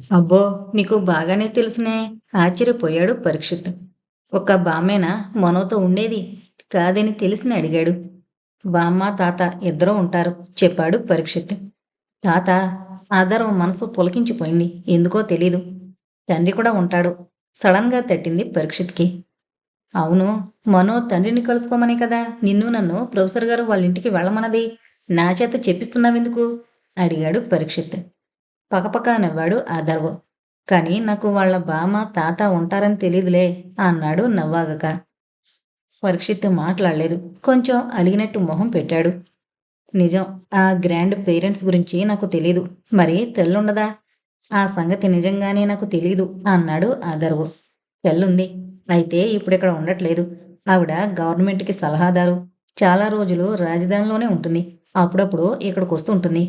అబ్బో నీకు బాగానే తెలుసునే. ఆశ్చర్యపోయాడు పరీక్షిత్. ఒక బామ్మేనా? మనోతో ఉండేది? కాదని తెలిసిన అడిగాడు. బామ్మ తాత ఇద్దరూ ఉంటారు చెప్పాడు పరీక్షిత్. తాత ఆధారం మనసు పులకించిపోయింది. ఎందుకో తెలీదు. తండ్రి కూడా ఉంటాడు. సడన్గా తట్టింది పరీక్షిత్కి. అవును మనో తండ్రిని కలుసుకోమనే కదా? నిన్ను నన్ను ప్రొఫెసర్ గారు వాళ్ళ ఇంటికి వెళ్ళమన్నది నా చేత చెప్పిస్తున్నావెందుకు? అడిగాడు పరీక్షిత్. పకపక నవ్వాడు ఆదర్వ్ కానీ నాకు వాళ్ళ బామ తాత ఉంటారని తెలీదులే అన్నాడు నవ్వాగక. పరీక్షిత్ మాట్లాడలేదు. కొంచెం అలిగినట్టు మొహం పెట్టాడు. నిజం ఆ గ్రాండ్ పేరెంట్స్ గురించి నాకు తెలీదు. మరి తెల్లుండదా? ఆ సంగతి నిజంగానే నాకు తెలీదు అన్నాడు ఆదర్వు తెల్లుంది. అయితే ఇప్పుడిక్కడ ఉండట్లేదు. ఆవిడ గవర్నమెంట్కి సలహాదారు. చాలా రోజులు రాజధానిలోనే ఉంటుంది. అప్పుడప్పుడు ఇక్కడికి వస్తుంటుంది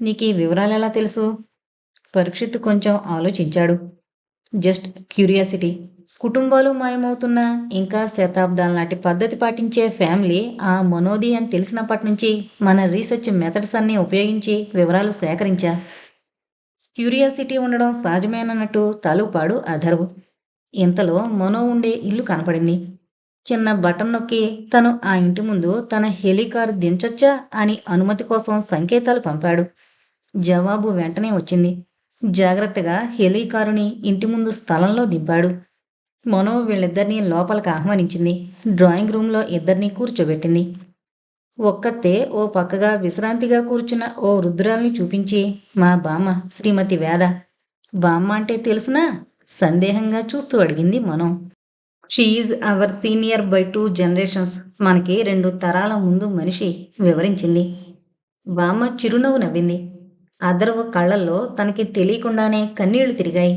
నీకు ఈ వివరాలు ఎలా తెలుసు? పరీక్షిత్ కొంచెం ఆలోచించాడు. Just curiosity. కుటుంబాలు మాయమవుతున్న ఇంకా శతాబ్దాల నాటి పద్ధతి పాటించే ఫ్యామిలీ ఆ మనోది అని తెలిసినప్పటి నుంచి మన రీసెర్చ్ మెథడ్స్ అన్నీ ఉపయోగించి వివరాలు సేకరించా. క్యూరియాసిటీ ఉండడం సహజమేనన్నట్టు తలుపాడు అధర్వు. ఇంతలో మనో ఉండే ఇల్లు కనపడింది. చిన్న బటన్ నొక్కి తను ఆ ఇంటి ముందు తన హెలికార్ దించొచ్చా అని అనుమతి కోసం సంకేతాలు పంపాడు. జవాబు వెంటనే వచ్చింది. జాగ్రత్తగా హెలికారుని ఇంటి ముందు స్థలంలో దింపాడు. మనో వీళ్ళిద్దరినీ లోపలికి ఆహ్వానించింది. డ్రాయింగ్ రూమ్లో ఇద్దరినీ కూర్చోబెట్టింది. ఒక్కతే ఓ పక్కగా విశ్రాంతిగా కూర్చున్న ఓ రుద్రాల్ని చూపించి మా బామ్మ శ్రీమతి వేద. బామ్మ అంటే తెలుసునా? సందేహంగా చూస్తూ అడిగింది మనం. She is our senior by two generations మనకి రెండు తరాల ముందు మనిషి వివరించింది. బామ్మ చిరునవ్వు నవ్వింది. అదర్వ కళ్ళల్లో తనకి తెలియకుండానే కన్నీళ్ళు తిరిగాయి.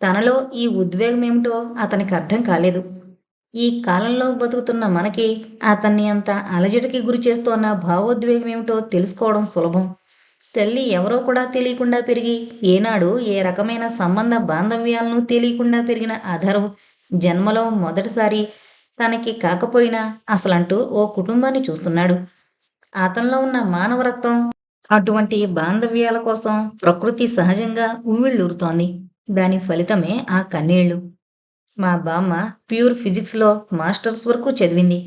తనలో ఈ ఉద్వేగం ఏమిటో అతనికి అర్థం కాలేదు. ఈ కాలంలో బతుకుతున్న మనకి అతన్ని అంత అలజడికి గురి చేస్తోన్న భావోద్వేగం ఏమిటో తెలుసుకోవడం సులభం. తల్లి ఎవరో కూడా తెలియకుండా పెరిగి ఏనాడు ఏ రకమైన సంబంధ బాంధవ్యాలను తెలియకుండా పెరిగిన అధర్వ్ జన్మలో మొదటిసారి తనకి కాకపోయినా అసలంటూ ఓ కుటుంబాన్ని చూస్తున్నాడు. అతనిలో ఉన్న మానవ రక్తం అటువంటి బాంధవ్యాల కోసం ప్రకృతి సహజంగా ఉమ్మిళ్ళూరుతోంది. దాని ఫలితమే ఆ కన్నీళ్ళు మా బామ్మ ప్యూర్ ఫిజిక్స్లో మాస్టర్స్ వరకు చదివింది.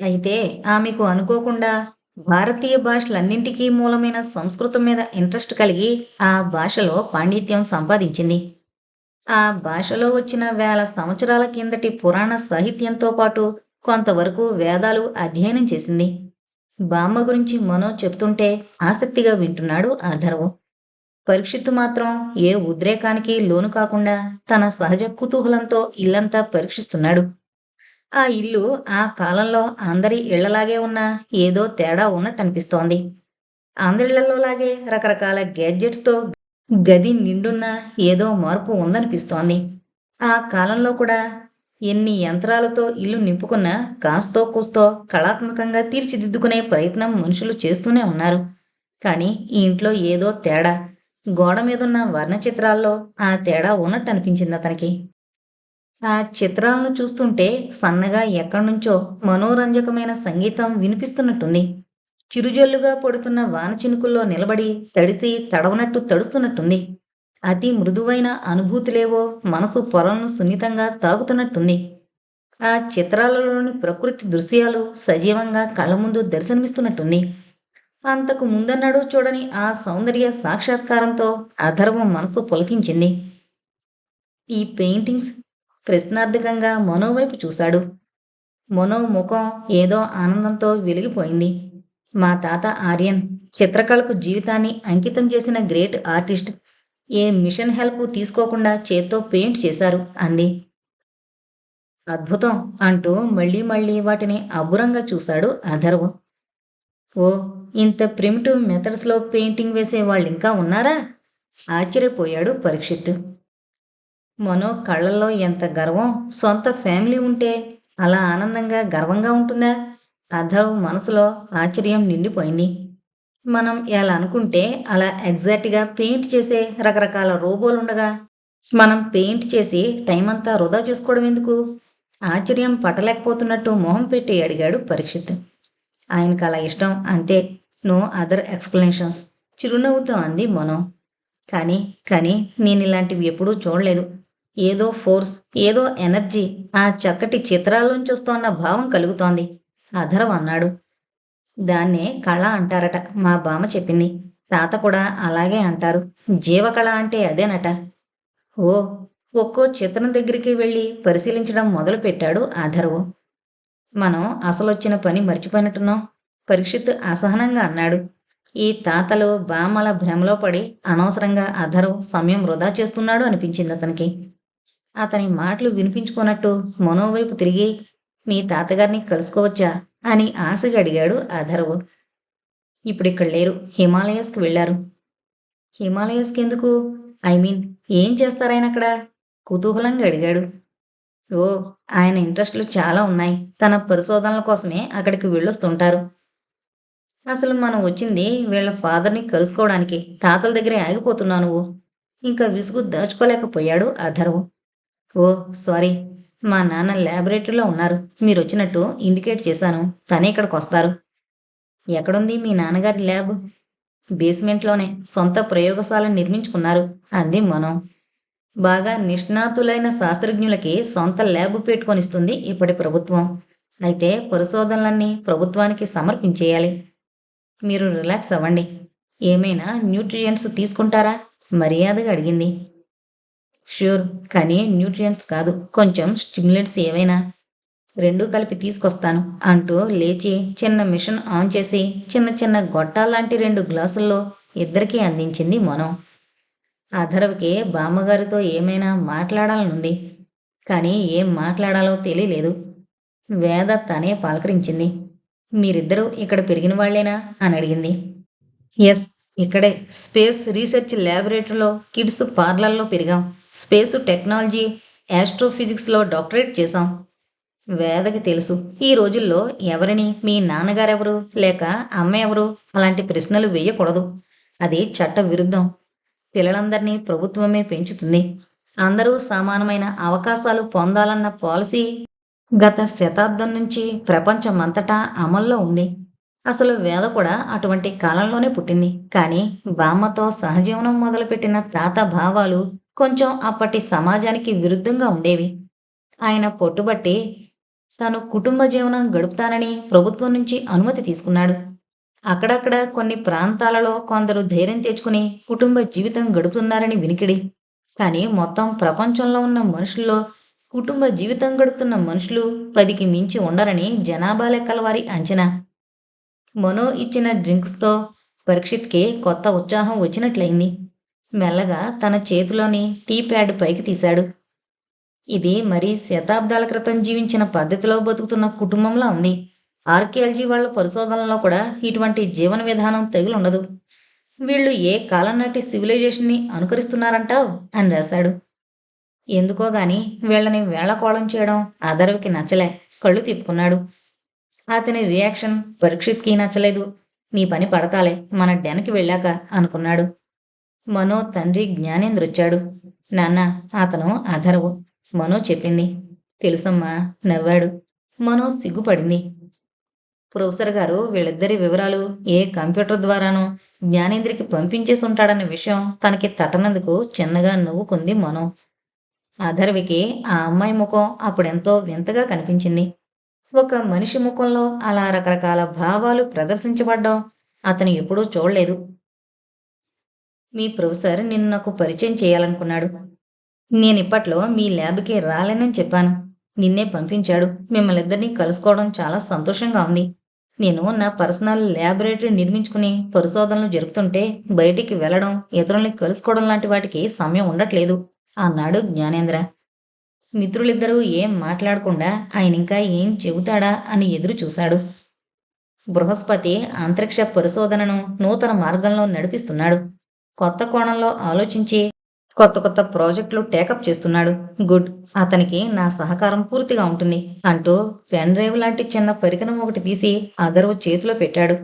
అయితే ఆమెకు అనుకోకుండా భారతీయ భాషలన్నింటికీ మూలమైన సంస్కృతం మీద ఇంట్రెస్ట్ కలిగి ఆ భాషలో పాండిత్యం సంపాదించింది. ఆ భాషలో వచ్చిన వేల సంవత్సరాల కిందటి పురాణ సాహిత్యంతో పాటు కొంతవరకు వేదాలు అధ్యయనం చేసింది. బామ్మ గురించి మనో చెప్తుంటే ఆసక్తిగా వింటున్నాడు ఆధర్వు పరీక్షిత్తు మాత్రం ఏ ఉద్రేకానికి లోను కాకుండా తన సహజ కుతూహలంతో ఇల్లంతా పరీక్షిస్తున్నాడు. ఆ ఇల్లు ఆ కాలంలో అందరి ఇళ్ళలాగే ఉన్న ఏదో తేడా ఉన్నట్టు అనిపిస్తోంది అందరిళ్ళలో లాగే రకరకాల గ్యాడ్జెట్స్తో గది నిండున్న ఏదో మార్పు ఉందనిపిస్తోంది. ఆ కాలంలో కూడా ఎన్ని యంత్రాలతో ఇల్లు నింపుకున్న కాస్తో కూస్తో కళాత్మకంగా తీర్చిదిద్దుకునే ప్రయత్నం మనుషులు చేస్తూనే ఉన్నారు. కానీ ఈ ఇంట్లో ఏదో తేడా. గోడ మీదున్న వర్ణ చిత్రాల్లో ఆ తేడా ఉన్నట్టు అనిపించింది అతనికి. ఆ చిత్రాలను చూస్తుంటే సన్నగా ఎక్కడి నుంచో మనోరంజకమైన సంగీతం వినిపిస్తున్నట్టుంది. చిరుజల్లుగా పడుతున్న వాన చినుకుల్లో నిలబడి తడిసి తడవనట్టు తడుస్తున్నట్టుంది. అతి మృదువైన అనుభూతులేవో మనసు పొరలను సున్నితంగా తాగుతున్నట్టుంది ఆ చిత్రాలలోని ప్రకృతి దృశ్యాలు సజీవంగా కళ్ళ ముందు దర్శనమిస్తున్నట్టుంది. అంతకు ముందన్నాడు చూడని ఆ సౌందర్య సాక్షాత్కారంతో అధర్వం మనసు పులకించింది. ఈ పెయింటింగ్స్ ప్రశ్నార్థకంగా మనోవైపు చూశాడు. మనో ముఖం ఏదో ఆనందంతో వెలిగిపోయింది. మా తాత ఆర్యన్ చిత్రకళకు జీవితాన్ని అంకితం చేసిన గ్రేట్ ఆర్టిస్ట్ ఏ మిషన్ హెల్ప్ తీసుకోకుండా చేత్తో పెయింట్ చేశారు? అంది. అద్భుతం అంటూ మళ్ళీ మళ్ళీ వాటిని అబ్బురంగా చూశాడు అధర్వ్. ఓ ఇంత ప్రిమిటివ్ మెథడ్స్లో పెయింటింగ్ వేసే వాళ్ళు ఇంకా ఉన్నారా? ఆశ్చర్యపోయాడు పరీక్షిత్. మనో కళ్ళల్లో ఎంత గర్వం సొంత ఫ్యామిలీ ఉంటే అలా ఆనందంగా గర్వంగా ఉంటుందా? అధర్వ్ మనసులో ఆశ్చర్యం నిండిపోయింది. మనం ఎలా అనుకుంటే అలా ఎగ్జాక్ట్గా పెయింట్ చేసే రకరకాల రోబోలు ఉండగా మనం పెయింట్ చేసి టైం అంతా వృధా చేసుకోవడం ఎందుకు? ఆశ్చర్యం పట్టలేకపోతున్నట్టు మొహం పెట్టి అడిగాడు పరీక్షిత్. ఆయనకు అలా ఇష్టం అంతే. No other explanations. చిరునవ్వుతో అంది మనో. కానీ కానీ నేను ఇలాంటివి ఎప్పుడూ చూడలేదు. ఏదో ఫోర్స్ ఏదో ఎనర్జీ ఆ చక్కటి చిత్రాల్లోంచి వస్తోన్న భావం కలుగుతోంది. అధరవ్ అన్నాడు. దాన్నే కళ అంటారట. మా బామ్మ చెప్పింది. తాత కూడా అలాగే అంటారు. జీవకళ అంటే అదేనట. ఓ ఒక్కో చిత్రం దగ్గరికి వెళ్ళి పరిశీలించడం మొదలు పెట్టాడు ఆధర్వు. మనం అసలొచ్చిన పని మర్చిపోయినట్టున్నాం. పరీక్షిత్ అసహనంగా అన్నాడు. ఈ తాతలు బామ్మల భ్రమలో పడి అనవసరంగా అధర్వ్ సమయం వృధా చేస్తున్నాడు అనిపించింది అతనికి. అతని మాటలు వినిపించుకున్నట్టు మనోవైపు తిరిగి మీ తాతగారిని కలుసుకోవచ్చా? అని ఆశగా అడిగాడు అధర్వు ఇప్పుడు ఇక్కడ లేరు. హిమాలయస్కి వెళ్ళారు. హిమాలయస్కి ఎందుకు? ఐ మీన్ ఏం చేస్తారాయన అక్కడ? కుతూహలంగా అడిగాడు. ఓ ఆయన ఇంట్రెస్ట్లు చాలా ఉన్నాయి. తన పరిశోధనల కోసమే అక్కడికి వెళ్ళొస్తుంటారు. అసలు మనం వచ్చింది వీళ్ళ ఫాదర్ని కలుసుకోవడానికి. తాతల దగ్గరే ఆగిపోతున్నావు నువ్వు. ఇంకా విసుగు దాచుకోలేకపోయాడు అధర్వు ఓ సారీ. మా నాన్న ల్యాబొరేటరీలో ఉన్నారు. మీరు వచ్చినట్టు ఇండికేట్ చేశాను. తనే ఇక్కడికి వస్తారు ఎక్కడుంది మీ నాన్నగారి ల్యాబ్? బేస్మెంట్లోనే. సొంత ప్రయోగశాలను నిర్మించుకున్నారు. అంది మనం బాగా నిష్ణాతులైన శాస్త్రజ్ఞులకి సొంత ల్యాబ్ పెట్టుకొనిస్తుంది ఇప్పటి ప్రభుత్వం. అయితే పరిశోధనలన్నీ ప్రభుత్వానికి సమర్పించేయాలి. మీరు రిలాక్స్ అవ్వండి. ఏమైనా న్యూట్రియంట్స్ తీసుకుంటారా? మర్యాదగా అడిగింది. ష్యూర్ కానీ న్యూట్రియంట్స్ కాదు. కొంచెం స్టిమ్యులెంట్స్ ఏవైనా. రెండూ కలిపి తీసుకొస్తాను. అంటూ లేచి చిన్న మిషన్ ఆన్ చేసి చిన్న చిన్న గొట్టాలాంటి రెండు గ్లాసుల్లో ఇద్దరికీ అందించింది మనం. అధర్వకి బామ్మగారితో ఏమైనా మాట్లాడాలనుంది. కానీ ఏం మాట్లాడాలో తెలియలేదు. వేద తనే పలకరించింది. మీరిద్దరూ ఇక్కడ పెరిగిన వాళ్ళేనా? అని అడిగింది. ఎస్ ఇక్కడే. స్పేస్ రీసెర్చ్ ల్యాబొరేటరీలో కిడ్స్ పార్లర్లో పెరిగాం. స్పేస్ టెక్నాలజీ యాస్ట్రోఫిజిక్స్లో డాక్టరేట్ చేశాం. వేదకి తెలుసు. ఈ రోజుల్లో ఎవరిని మీ నాన్నగారెవరు లేక అమ్మ ఎవరు అలాంటి ప్రశ్నలు వేయకూడదు. అది చట్ట విరుద్ధం పిల్లలందరినీ ప్రభుత్వమే పెంచుతుంది. అందరూ సమానమైన అవకాశాలు పొందాలన్న పాలసీ గత శతాబ్దం నుంచి ప్రపంచమంతటా అమల్లో ఉంది. అసలు వేద కూడా అటువంటి కాలంలోనే పుట్టింది. కానీ బామ్మతో సహజీవనం మొదలుపెట్టిన తాత భావాలు కొంచెం అప్పటి సమాజానికి విరుద్ధంగా ఉండేవి. ఆయన పొట్టుబట్టి తాను కుటుంబ జీవనం గడుపుతానని ప్రభుత్వం నుంచి అనుమతి తీసుకున్నాడు. అక్కడక్కడ కొన్ని ప్రాంతాలలో కొందరు ధైర్యం తెచ్చుకుని కుటుంబ జీవితం గడుపుతున్నారని వినికిడి. కానీ మొత్తం ప్రపంచంలో ఉన్న మనుషుల్లో కుటుంబ జీవితం గడుపుతున్న మనుషులు పదికి మించి ఉండరని జనాభా లెక్కల వారి అంచనా. మనో ఇచ్చిన డ్రింక్స్తో పరీక్షిత్కి కొత్త ఉత్సాహం వచ్చినట్లయింది. మెల్లగా తన చేతిలోని టీ ప్యాడ్ పైకి తీశాడు. ఇది మరి శతాబ్దాల క్రితం జీవించిన పద్ధతిలో బతుకుతున్న కుటుంబంలో ఉంది. ఆర్కియాలజీ వాళ్ళ పరిశోధనలో కూడా ఇటువంటి జీవన విధానం తెగులుండదు. వీళ్ళు ఏ కాలం నాటి సివిలైజేషన్ని అనుకరిస్తున్నారంటావు అని రాశాడు. ఎందుకో గాని వీళ్ళని వేళకోళం చేయడం అదర్వికి నచ్చలే కళ్ళు తిప్పుకున్నాడు. అతని రియాక్షన్ పరీక్షిత్కి నచ్చలేదు. నీ పని పడతాలే మన డెనకి వెళ్ళాక అనుకున్నాడు. మనో తండ్రి జ్ఞానేంద్ర వచ్చాడు. నాన్న అతను అధర్వు మనో చెప్పింది. తెలుసమ్మా నవ్వాడు. మనో సిగ్గుపడింది. ప్రొఫెసర్ గారు వీళ్ళిద్దరి వివరాలు ఏ కంప్యూటర్ ద్వారానో జ్ఞానేంద్రికి పంపించేసి ఉంటాడన్న విషయం తనకి తట్టనందుకు చిన్నగా నవ్వుకుంది మనో. అధర్వికి ఆ అమ్మాయి ముఖం అప్పుడెంతో వింతగా కనిపించింది. ఒక మనిషి ముఖంలో అలా రకరకాల భావాలు ప్రదర్శించబడ్డం అతను ఎప్పుడూ చూడలేదు. మీ ప్రొఫెసర్ నిన్ను నాకు పరిచయం చేయాలనుకున్నాడు. నేను ఇప్పట్లో మీ ల్యాబ్కి రాలేనని చెప్పాను. నిన్నే పంపించాడు. మిమ్మల్ని ఇద్దరిని కలుసుకోవడం చాలా సంతోషంగా ఉంది. నేను నా పర్సనల్ ల్యాబొరేటరీ నిర్మించుకుని పరిశోధనలు జరుపుతుంటే బయటికి వెళ్ళడం ఇతరుల్ని కలుసుకోవడం లాంటి వాటికి సమయం ఉండట్లేదు అన్నాడు జ్ఞానేంద్ర. మిత్రులిద్దరూ ఏం మాట్లాడకుండా ఆయన ఇంకా ఏం చెబుతాడా అని ఎదురు చూశాడు. బృహస్పతి అంతరిక్ష పరిశోధనను నూతన మార్గంలో నడిపిస్తున్నాడు. కొత్త కోణంలో ఆలోచించి కొత్త కొత్త ప్రాజెక్టులు టేకప్ చేస్తున్నాడు. గుడ్. అతనికి నా సహకారం పూర్తిగా ఉంటుంది అంటూ పెన్ డ్రైవ్ లాంటి చిన్న పరికరం ఒకటి తీసి అదర్వు చేతిలో పెట్టాడు.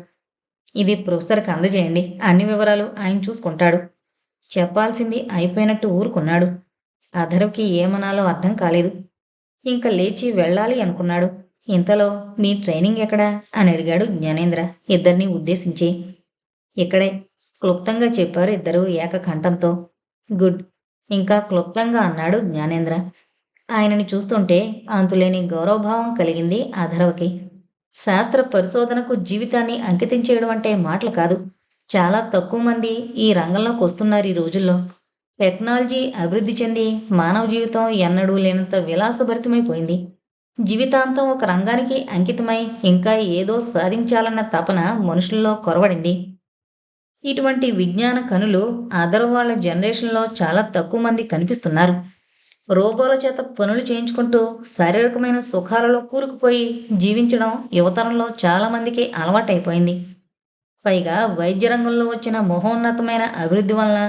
ఇది ప్రొఫెసర్కి అందజేయండి. అన్ని వివరాలు ఆయన చూసుకుంటాడు. చెప్పాల్సింది అయిపోయినట్టు ఊరుకున్నాడు. అధర్వకి ఏమనాలో అర్థం కాలేదు. ఇంకా లేచి వెళ్ళాలి అనుకున్నాడు. ఇంతలో మీ ట్రైనింగ్ ఎక్కడా? అని అడిగాడు జ్ఞానేంద్ర ఇద్దరిని ఉద్దేశించి. ఇక్కడే. క్లుప్తంగా చెప్పారు ఇద్దరు ఏకకంఠంతో. గుడ్. ఇంకా క్లుప్తంగా అన్నాడు జ్ఞానేంద్ర. ఆయనని చూస్తుంటే అంతులేని గౌరవభావం కలిగింది అధర్వకి శాస్త్ర పరిశోధనకు జీవితాన్ని అంకితం చేయడం అంటే మాటలు కాదు. చాలా తక్కువ మంది ఈ రంగంలోకి వస్తున్నారు ఈ రోజుల్లో. టెక్నాలజీ అభివృద్ధి చెంది మానవ జీవితం ఎన్నడూ లేనంత విలాసభరితమైపోయింది జీవితాంతం ఒక రంగానికి అంకితమై ఇంకా ఏదో సాధించాలన్న తపన మనుషుల్లో కొరవడింది. ఇటువంటి విజ్ఞాన కనులు ఆదరవాళ్ళ జనరేషన్లో చాలా తక్కువ మంది కనిపిస్తున్నారు. రోబోల చేత పనులు చేయించుకుంటూ శారీరకమైన సుఖాలలో కూరుకుపోయి జీవించడం యువతరంలో చాలామందికి అలవాటైపోయింది. పైగా వైద్య రంగంలో వచ్చిన మహోన్నతమైన అభివృద్ధి వలన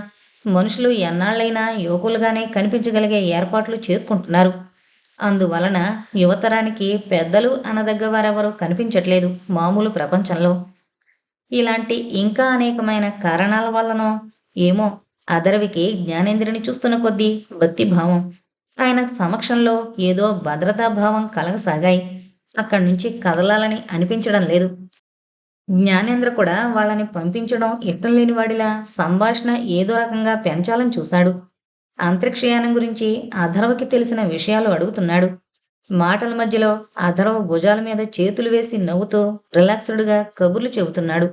మనుషులు ఎన్నాళ్ళైనా యువకులుగానే కనిపించగలిగే ఏర్పాట్లు చేసుకుంటున్నారు. అందువలన యువతరానికి పెద్దలు అనదగ్గ వారెవరూ కనిపించట్లేదు మామూలు ప్రపంచంలో. ఇలాంటి ఇంకా అనేకమైన కారణాల వల్లనో ఏమో అదరవికి జ్ఞానేంద్రుని చూస్తున్న కొద్దీ భక్తిభావం ఆయన సమక్షంలో ఏదో భద్రతాభావం కలగసాగాయి. అక్కడి నుంచి కదలాలని అనిపించడం లేదు. జ్ఞానేంద్ర కూడా వాళ్ళని పంపించడం ఇష్టం లేని వాడిలా సంభాషణ ఏదో రకంగా పెంచాలని చూశాడు. అంతరిక్షయానం గురించి అధర్వకి తెలిసిన విషయాలు అడుగుతున్నాడు. మాటల మధ్యలో అధర్వ భుజాల మీద చేతులు వేసి నవ్వుతూ రిలాక్స్డ్గా కబుర్లు చెబుతున్నాడు.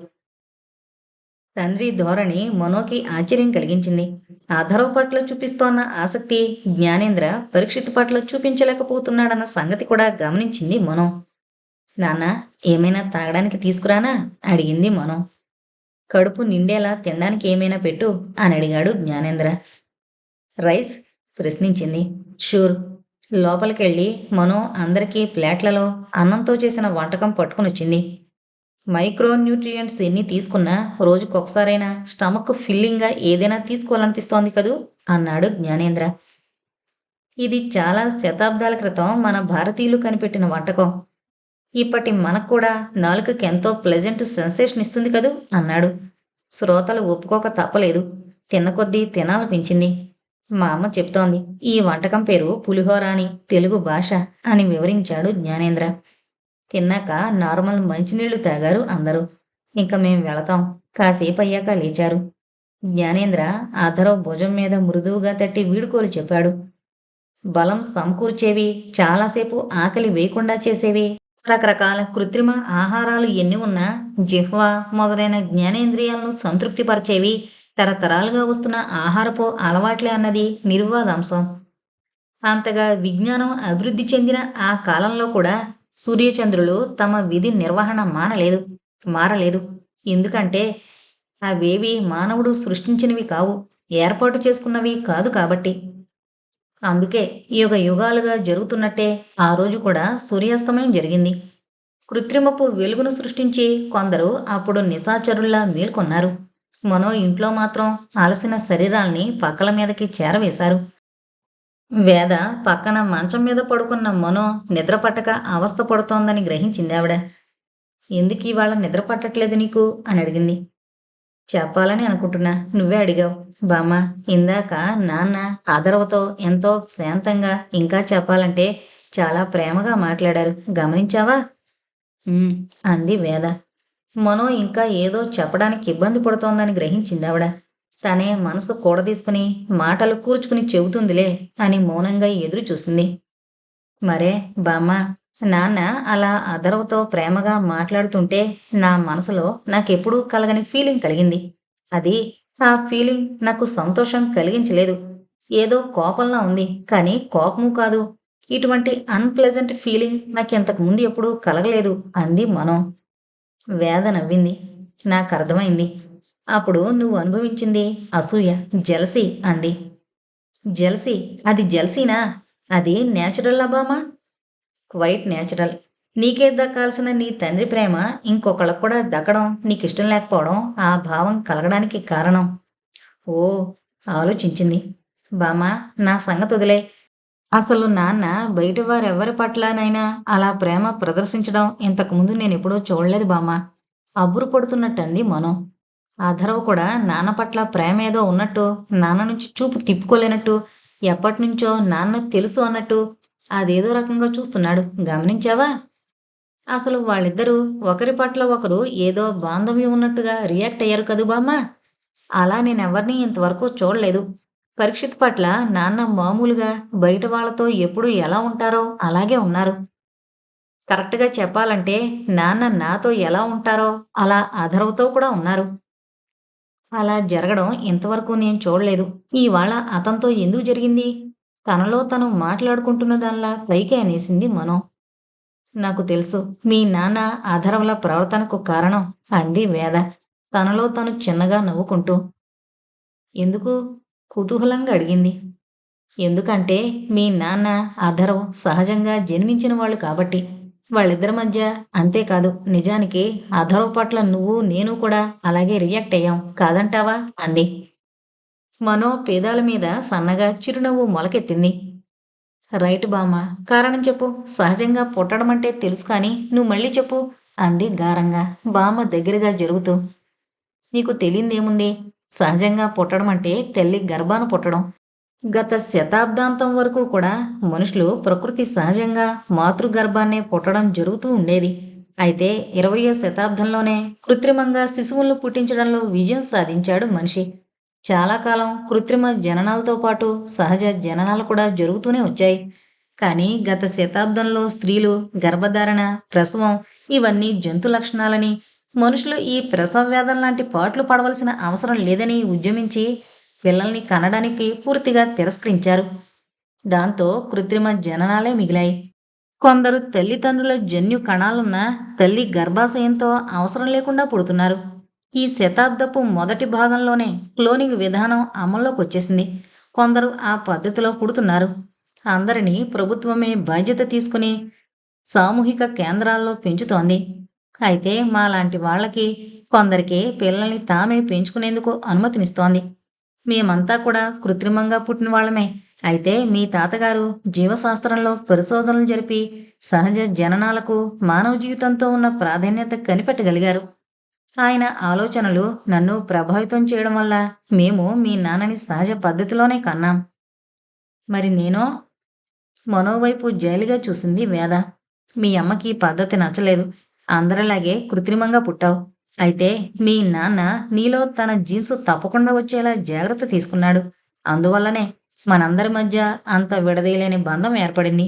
తండ్రి ధోరణి మనోకి ఆశ్చర్యం కలిగించింది. అధర్వ పట్ల చూపిస్తోన్న ఆసక్తి జ్ఞానేంద్ర పరీక్షిత్ పట్ల చూపించలేకపోతున్నాడన్న సంగతి కూడా గమనించింది మనో. నాన్న ఏమైనా తాగడానికి తీసుకురానా? అడిగింది మనో. కడుపు నిండేలా తినడానికి ఏమైనా పెట్టు అని అడిగాడు జ్ఞానేంద్ర. రైస్? ప్రశ్నించింది. షూర్. లోపలికెళ్ళి మనో అందరికీ ప్లేట్లలో అన్నంతో చేసిన వంటకం పట్టుకునొచ్చింది. వచ్చింది మైక్రో న్యూట్రియంట్స్ ఎన్ని తీసుకున్నా రోజుకొకసారైనా స్టమక్ ఫిల్లింగ్గా ఏదైనా తీసుకోవాలనిపిస్తోంది కదూ? అన్నాడు జ్ఞానేంద్ర. ఇది చాలా శతాబ్దాల క్రితం మన భారతీయులు కనిపెట్టిన వంటకం. ఇప్పటి మనకు కూడా నాలుకకి ఎంతో ప్లెజెంట్ సెన్సేషన్ ఇస్తుంది కదూ? అన్నాడు. శ్రోతలు ఒప్పుకోక తప్పలేదు. తిన్న కొద్దీ తినాలనిపించింది. మా అమ్మ చెప్తోంది ఈ వంటకం పేరు పులిహోర అని తెలుగు భాష అని వివరించాడు జ్ఞానేంద్ర. తిన్నాక నార్మల్ మంచినీళ్ళు తాగారు అందరూ. ఇంకా మేం వెళతాం. కాసేపు అయ్యాక లేచారు. జ్ఞానేంద్ర ఆధరవ్ భుజం మీద మృదువుగా తట్టి వీడుకోలు చెప్పాడు. బలం సమకూర్చేవి చాలాసేపు ఆకలి వేయకుండా చేసేవి. రకరకాల కృత్రిమ ఆహారాలు ఎన్ని ఉన్నా జిహ్వ మొదలైన జ్ఞానేంద్రియాలను సంతృప్తిపరిచేవి. తరతరాలుగా వస్తున్న ఆహారపు అలవాట్లే అన్నది నిర్వాదాంశం అంతగా విజ్ఞానం అభివృద్ధి చెందిన ఆ కాలంలో కూడా సూర్యచంద్రులు తమ విధి నిర్వహణ మానలేదు మారలేదు. ఎందుకంటే అవేవి మానవుడు సృష్టించినవి కావు ఏర్పాటు చేసుకున్నవి కాదు కాబట్టి. అందుకే యుగ యుగాలుగా జరుగుతున్నట్టే ఆ రోజు కూడా సూర్యాస్తమయం జరిగింది. కృత్రిమపు వెలుగును సృష్టించి కొందరు అప్పుడు నిశాచరుల్లా మేల్కొన్నారు. మనో ఇంట్లో మాత్రం అలసిన శరీరాల్ని పక్కల మీదకి చేరవేశారు. వేద పక్కన మంచం మీద పడుకున్న మనో నిద్ర పట్టక అవస్థ పడుతోందని గ్రహించింది ఆవిడ. ఎందుకు ఇవాళ నిద్ర పట్టట్లేదు నీకు? అని అడిగింది. చెప్పాలని అనుకుంటున్నా. నువ్వే అడిగావు. బామ్మ ఇందాక నాన్న ఆదరవతో ఎంతో శాంతంగా ఇంకా చెప్పాలంటే చాలా ప్రేమగా మాట్లాడారు. గమనించావా? అంది వేద. మనం ఇంకా ఏదో చెప్పడానికి ఇబ్బంది పడుతోందని గ్రహించింది ఆవిడ. తనే మనసు కూడదీసుకుని మాటలు కూర్చుకుని చెబుతుందిలే అని మౌనంగా ఎదురు చూసింది. మరే బామ్మ నాన్న అలా అదరవతో ప్రేమగా మాట్లాడుతుంటే నా మనసులో నాకెప్పుడూ కలగని ఫీలింగ్ కలిగింది. అది ఆ ఫీలింగ్ నాకు సంతోషం కలిగించలేదు. ఏదో కోపంలా ఉంది కానీ కోపము కాదు. ఇటువంటి అన్ప్లెజెంట్ ఫీలింగ్ నాకు ఇంతకు ముందు ఎప్పుడూ కలగలేదు అంది మనం. వేద నవ్వింది. నాకు అర్థమైంది అప్పుడు నువ్వు అనుభవించింది అసూయ జలసి అంది. జలసి? అది జలసీనా? అది న్యాచురల్ అబామా? క్వైట్ నేచురల్ నీకే దక్కాల్సిన నీ తండ్రి ప్రేమ ఇంకొకళ్ళకు కూడా దక్కడం నీకు ఇష్టం లేకపోవడం ఆ భావం కలగడానికి కారణం. ఓ ఆలోచించింది. బామా నా సంగతి వదిలే. అసలు నాన్న బయట వారెవరి పట్లనైనా అలా ప్రేమ ప్రదర్శించడం ఇంతకుముందు నేను ఎప్పుడూ చూడలేదు బామ్మ. అబ్బురు పడుతున్నట్టు మనం. అధర్వ కూడా నాన్న పట్ల ప్రేమ ఏదో ఉన్నట్టు నాన్న నుంచి చూపు తిప్పుకోలేనట్టు ఎప్పటినుంచో నాన్న తెలుసు అన్నట్టు అదేదో రకంగా చూస్తున్నాడు. గమనించావా? అసలు వాళ్ళిద్దరూ ఒకరి పట్ల ఒకరు ఏదో బాంధవ్యం ఉన్నట్టుగా రియాక్ట్ అయ్యారు కదూ బామ్మ. అలా నేనెవరిని ఇంతవరకు చూడలేదు. పరీక్షిత్ పట్ల నాన్న మామూలుగా బయట వాళ్ళతో ఎప్పుడు ఎలా ఉంటారో అలాగే ఉన్నారు. కరెక్ట్గా చెప్పాలంటే నాన్న నాతో ఎలా ఉంటారో అలా అధర్వతో కూడా ఉన్నారు. అలా జరగడం ఇంతవరకు నేను చూడలేదు. ఇవాళ అతనితో ఎందుకు జరిగింది? తనలో తను మాట్లాడుకుంటున్న దానిలా పైకి అనేసింది మనో. నాకు తెలుసు మీ నాన్న అధర్వల ప్రవర్తనకు కారణం అంది వేద. తనలో తను చిన్నగా నవ్వుకుంటూ. ఎందుకు? కుతూహలంగా అడిగింది. ఎందుకంటే మీ నాన్న అధర్వ్ సహజంగా జన్మించిన వాళ్ళు కాబట్టి. వాళ్ళిద్దరి మధ్య అంతేకాదు నిజానికి అధర్వ్ పట్ల నువ్వు నేను కూడా అలాగే రియాక్ట్ అయ్యాం కాదంటావా? అంది. మనో పేదాల మీద సన్నగా చిరునవ్వు మొలకెత్తింది. రైట్ బామ్మ కారణం చెప్పు. సహజంగా పుట్టడం అంటే తెలుసు కానీ నువ్వు మళ్ళీ చెప్పు అంది గారంగా. బామ్మ దగ్గరగా జరుగుతూ. నీకు తెలియందేముంది? సహజంగా పుట్టడం అంటే తల్లి గర్భాన పుట్టడం. గత శతాబ్దాంతం వరకు కూడా మనుషులు ప్రకృతి సహజంగా మాతృగర్భాన్నే పుట్టడం జరుగుతూ ఉండేది. అయితే ఇరవయో శతాబ్దంలోనే కృత్రిమంగా శిశువులను పుట్టించడంలో విజయం సాధించాడు మనిషి. చాలా కాలం కృత్రిమ జననాలతో పాటు సహజ జననాలు కూడా జరుగుతూనే వచ్చాయి. కానీ గత శతాబ్దంలో స్త్రీలు గర్భధారణ ప్రసవం ఇవన్నీ జంతు లక్షణాలని మనుషులు ఈ ప్రసవ వేదన లాంటి పాటలు పడవలసిన అవసరం లేదని ఉద్యమించి పిల్లల్ని కనడానికి పూర్తిగా తిరస్కరించారు. దాంతో కృత్రిమ జననాలే మిగిలాయి. కొందరు తల్లిదండ్రుల జన్యు కణాలున్న తల్లి గర్భాశయంతో అవసరం లేకుండా పుడుతున్నారు. ఈ శతాబ్దపు మొదటి భాగంలోనే క్లోనింగ్ విధానం అమల్లోకి వచ్చేసింది కొందరు ఆ పద్ధతిలో పుడుతున్నారు. అందరినీ ప్రభుత్వమే బాధ్యత తీసుకుని సామూహిక కేంద్రాల్లో పెంచుతోంది. అయితే మా లాంటి వాళ్ళకి కొందరికి పిల్లల్ని తామే పెంచుకునేందుకు అనుమతినిస్తోంది. మేమంతా కూడా కృత్రిమంగా పుట్టిన వాళ్ళమే. అయితే మీ తాతగారు జీవశాస్త్రంలో పరిశోధనలు జరిపి సహజ జననాలకు మానవ జీవితంతో ఉన్న ప్రాధాన్యత కనిపెట్టగలిగారు. ఆయన ఆలోచనలు నన్ను ప్రభావితం చేయడం వల్ల మేము మీ నాన్నని సహజ పద్ధతిలోనే కన్నాం. మరి నేను మనోవైపు జైలుగా చూసింది వేద. మీ అమ్మకి పద్ధతి నచ్చలేదు. అందరిలాగే కృత్రిమంగా పుట్టావు. అయితే మీ నాన్న నీలో తన జీన్స్ తప్పకుండా వచ్చేలా జాగ్రత్త తీసుకున్నాడు. అందువల్లనే మనందరి మధ్య అంత విడదీయలేని బంధం ఏర్పడింది.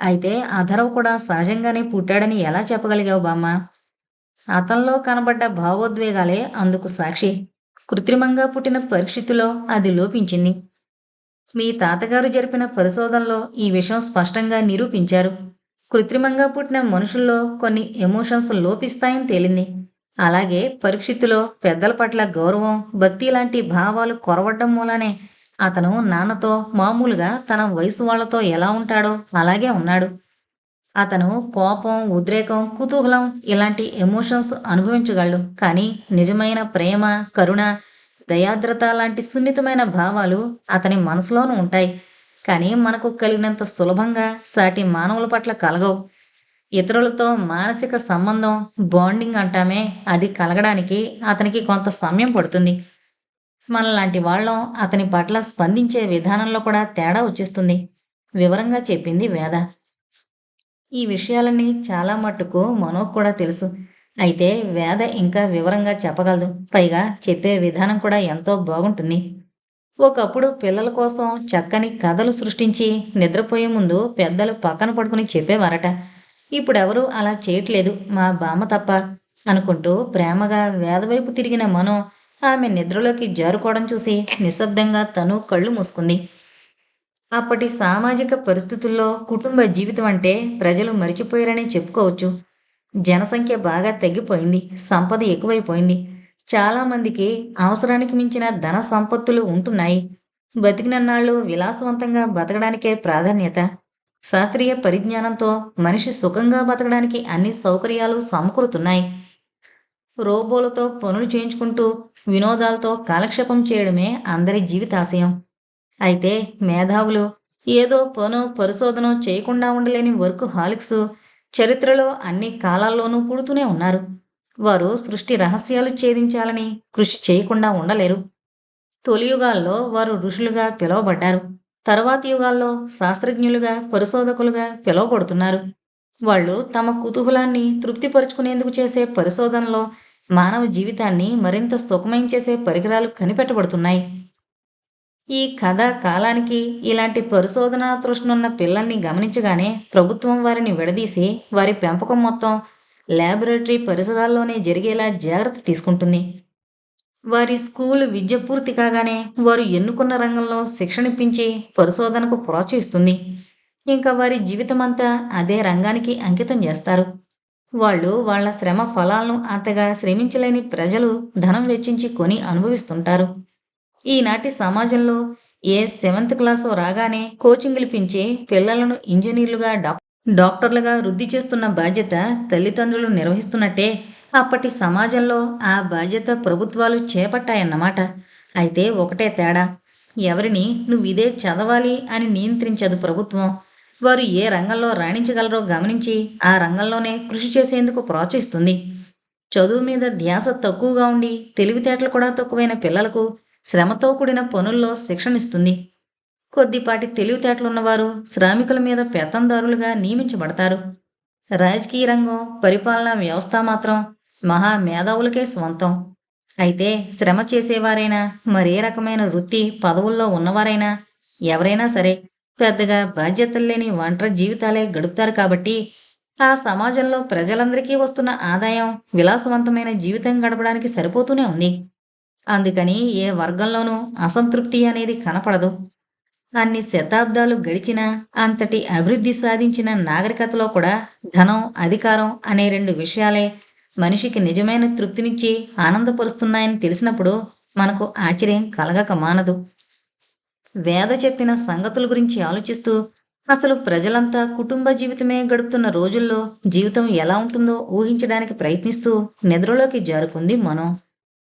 అయితే అధరవ్ కూడా సహజంగానే పుట్టాడని ఎలా చెప్పగలిగావు బామ్మ? అతనిలో కనబడ్డ భావోద్వేగాలే అందుకు సాక్షి. కృత్రిమంగా పుట్టిన పరిస్థితిలో అది లోపించింది. మీ తాతగారు జరిపిన పరిశోధనలో ఈ విషయం స్పష్టంగా నిరూపించారు. కృత్రిమంగా పుట్టిన మనుషుల్లో కొన్ని ఎమోషన్స్ లోపిస్తాయని తేలింది. అలాగే పరీక్షిత్తులో పెద్దల పట్ల గౌరవం భక్తి లాంటి భావాలు కొరవడం మూలనే అతను నాన్నతో మామూలుగా తన వయసు వాళ్ళతో ఎలా ఉంటాడో అలాగే ఉన్నాడు. అతను కోపం ఉద్రేకం కుతూహలం ఇలాంటి ఎమోషన్స్ అనుభవించగలడు. కానీ నిజమైన ప్రేమ కరుణ దయాద్రత లాంటి సున్నితమైన భావాలు అతని మనసులోనూ ఉంటాయి. కానీ మనకు కలిగినంత సులభంగా సాటి మానవుల పట్ల కలగవు. ఇతరులతో మానసిక సంబంధం బాండింగ్ అంటామే అది కలగడానికి అతనికి కొంత సమయం పడుతుంది. మనలాంటి వాళ్ళం అతని పట్ల స్పందించే విధానంలో కూడా తేడా వచ్చేస్తుంది. వివరంగా చెప్పింది వేద. ఈ విషయాలన్నీ చాలా మట్టుకు మనోకు కూడా తెలుసు. అయితే వేద ఇంకా వివరంగా చెప్పగలదు. పైగా చెప్పే విధానం కూడా ఎంతో బాగుంటుంది. ఒకప్పుడు పిల్లల కోసం చక్కని కథలు సృష్టించి నిద్రపోయే ముందు పెద్దలు పక్కన పడుకుని చెప్పేవారట. ఇప్పుడెవరూ అలా చేయట్లేదు మా బామ్మ తప్ప అనుకుంటూ ప్రేమగా వేదవైపు తిరిగిన మనం ఆమె నిద్రలోకి జారుకోవడం చూసి నిశ్శబ్దంగా తను కళ్ళు మూసుకుంది. అప్పటి సామాజిక పరిస్థితుల్లో కుటుంబ జీవితం అంటే ప్రజలు మరిచిపోయారని చెప్పుకోవచ్చు. జనసంఖ్య బాగా తగ్గిపోయింది సంపద ఎక్కువైపోయింది. చాలామందికి అవసరానికి మించిన ధన సంపత్తులు ఉంటున్నాయి. బతికినన్నాళ్ళు విలాసవంతంగా బతకడానికే ప్రాధాన్యత. శాస్త్రీయ పరిజ్ఞానంతో మనిషి సుఖంగా బతకడానికి అన్ని సౌకర్యాలు సమకూరుతున్నాయి. రోబోలతో పనులు చేయించుకుంటూ వినోదాలతో కాలక్షేపం చేయడమే అందరి జీవితాశయం. అయితే మేధావులు ఏదో పను పరిశోధన చేయకుండా ఉండలేని వర్క్ హాలిక్స్ చరిత్రలో అన్ని కాలాల్లోనూ పుడుతూనే ఉన్నారు. వారు సృష్టి రహస్యాలు ఛేదించాలని కృషి చేయకుండా ఉండలేరు. తొలి యుగాల్లో వారు ఋషులుగా పిలువబడ్డారు. తర్వాతి యుగాల్లో శాస్త్రజ్ఞులుగా పరిశోధకులుగా పిలువబడుతున్నారు. వాళ్ళు తమ కుతూహలాన్ని తృప్తిపరుచుకునేందుకు చేసే పరిశోధనలో మానవ జీవితాన్ని మరింత సుఖమయం చేసే పరికరాలు కనిపెట్టబడుతున్నాయి. ఈ కథ కాలానికి ఇలాంటి పరిశోధనా తృష్ణున్న పిల్లల్ని గమనించగానే ప్రభుత్వం వారిని విడదీసి వారి పెంపకం మొత్తం ల్యాబొరేటరీ పరిసరాల్లోనే జరిగేలా జాగ్రత్త తీసుకుంటుంది. వారి స్కూల్ విద్య పూర్తి కాగానే వారు ఎన్నుకున్న రంగంలో శిక్షణ ఇప్పించి పరిశోధనకు ప్రోత్సహిస్తుంది. ఇంకా వారి జీవితమంతా అదే రంగానికి అంకితం చేస్తారు. వాళ్ళు వాళ్ళ శ్రమ ఫలాలను అంతగా శ్రమించలేని ప్రజలు ధనం వెచ్చించి కొని అనుభవిస్తుంటారు. ఈనాటి సమాజంలో ఏ సెవెంత్ క్లాసు రాగానే కోచింగ్లు పిలిపించి పిల్లలను ఇంజనీర్లుగా డాక్టర్ డాక్టర్లుగా వృద్ధి చేస్తున్న బాధ్యత తల్లిదండ్రులు నిర్వహిస్తున్నట్టే అప్పటి సమాజంలో ఆ బాధ్యత ప్రభుత్వాలు చేపట్టాయన్నమాట. అయితే ఒకటే తేడా. ఎవరిని నువ్వు ఇదే చదవాలి అని నియంత్రించదు ప్రభుత్వం. వారు ఏ రంగంలో రాణించగలరో గమనించి ఆ రంగంలోనే కృషి చేసేందుకు ప్రోత్సహిస్తుంది. చదువు మీద ధ్యాస తక్కువగా ఉండి తెలివితేటలు కూడా తక్కువైన పిల్లలకు శ్రమతో కూడిన పనుల్లో శిక్షణ ఇస్తుంది కొద్దిపాటి తెలివితేటలున్నవారు శ్రామికుల మీద పెత్తందారులుగా నియమించబడతారు. రాజకీయ రంగం పరిపాలనా వ్యవస్థ మాత్రం మహా మేధావులకే స్వంతం. అయితే శ్రమ చేసేవారైనా మరే రకమైన వృత్తి పదవుల్లో ఉన్నవారైనా ఎవరైనా సరే పెద్దగా బాధ్యతలు లేని ఒంటరి జీవితాలే గడుపుతారు కాబట్టి ఆ సమాజంలో ప్రజలందరికీ వస్తున్న ఆదాయం విలాసవంతమైన జీవితం గడపడానికి సరిపోతూనే ఉంది. అందుకని ఏ వర్గంలోనూ అసంతృప్తి అనేది కనపడదు. అన్ని శతాబ్దాలు గడిచినా అంతటి అభివృద్ధి సాధించిన నాగరికతలో కూడా ధనం అధికారం అనే రెండు విషయాలే మనిషికి నిజమైన తృప్తినిచ్చి ఆనందపరుస్తున్నాయని తెలిసినప్పుడు మనకు ఆశ్చర్యం కలగక మానదు. వేద చెప్పిన సంగతుల గురించి ఆలోచిస్తూ అసలు ప్రజలంతా కుటుంబ జీవితమే గడుపుతున్న రోజుల్లో జీవితం ఎలా ఉంటుందో ఊహించడానికి ప్రయత్నిస్తూ నిద్రలోకి జారుకుంది మనం